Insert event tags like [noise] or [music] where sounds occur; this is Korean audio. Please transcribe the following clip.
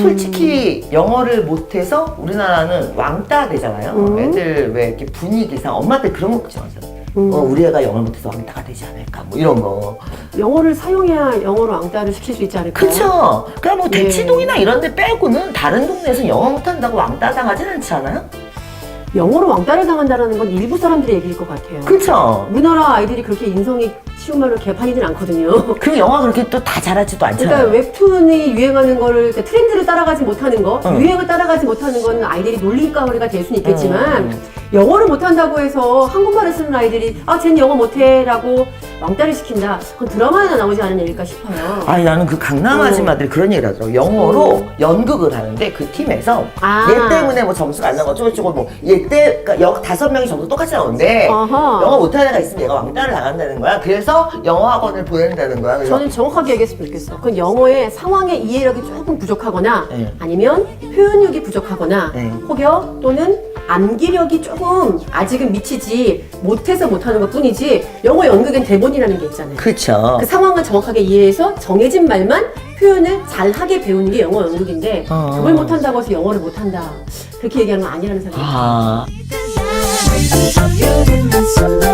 솔직히 영어를 못해서 우리나라는 왕따 되잖아요. 음. 애들 왜 이렇게 분위기상 엄마들 그런 거 걱정하잖아요. 음. 어, 우리 애가 영어를 못해서 왕따가 되지 않을까 뭐 이런 거. 영어를 사용해야 영어로 왕따를 시킬 수 있지 않을까요? 그쵸? 그냥 뭐 예. 대치동이나 이런 데 빼고는 다른 동네에서 영어 못한다고 왕따 당하진 않지 않아요? 영어로 왕따를 당한다는 건 일부 사람들의 얘기일 것 같아요. 그쵸? 우리나라 아이들이 그렇게 인성이 쉬운 말로 개판이진 않거든요. [laughs] 그리고 영화 그렇게 또 다 잘하지도 않잖아요. 그러니까 웹툰이 유행하는 거를 그러니까 트렌드를 따라가지 못하는 거, 응. 유행을 따라가지 못하는 건 아이들이 놀림거리가 될 수는 있겠지만 음. 영어를 못한다고 해서 한국말을 쓰는 아이들이 아, 쟤는 영어 못해라고 왕따를 시킨다. 그건 드라마에나 나오지 않은 얘기일까 싶어요. 아니 나는 그 강남 어. 아줌마들이 그런 얘기를 하더라고 영어로 어. 연극을 하는데 그 팀에서 아. 얘 때문에 뭐 점수가 안 나고 어쩌고저쩌고 뭐얘때 그러니까 여 다섯 명이 점수 똑같이 나오는데 어허. 영어 못하는 애가 있으면 얘가 왕따를 나간다는 거야 그래서 영어 학원을 보낸다는 거야 그래서 저는 정확하게 얘기했으면 좋겠어. 그건 영어의 상황의 이해력이 조금 부족하거나 네. 아니면 표현력이 부족하거나 네. 혹여 또는 암기력이 조금 아직은 미치지 못해서 못하는 것 뿐이지 영어 연극엔 대본이라는 게 있잖아요. 그쵸 그 상황을 정확하게 이해해서 정해진 말만 표현을 잘하게 배우는 게 영어 연극인데 어. 그걸 못한다고 해서 영어를 못한다 그렇게 얘기하는 건 아니라는 생각이 아 my solo.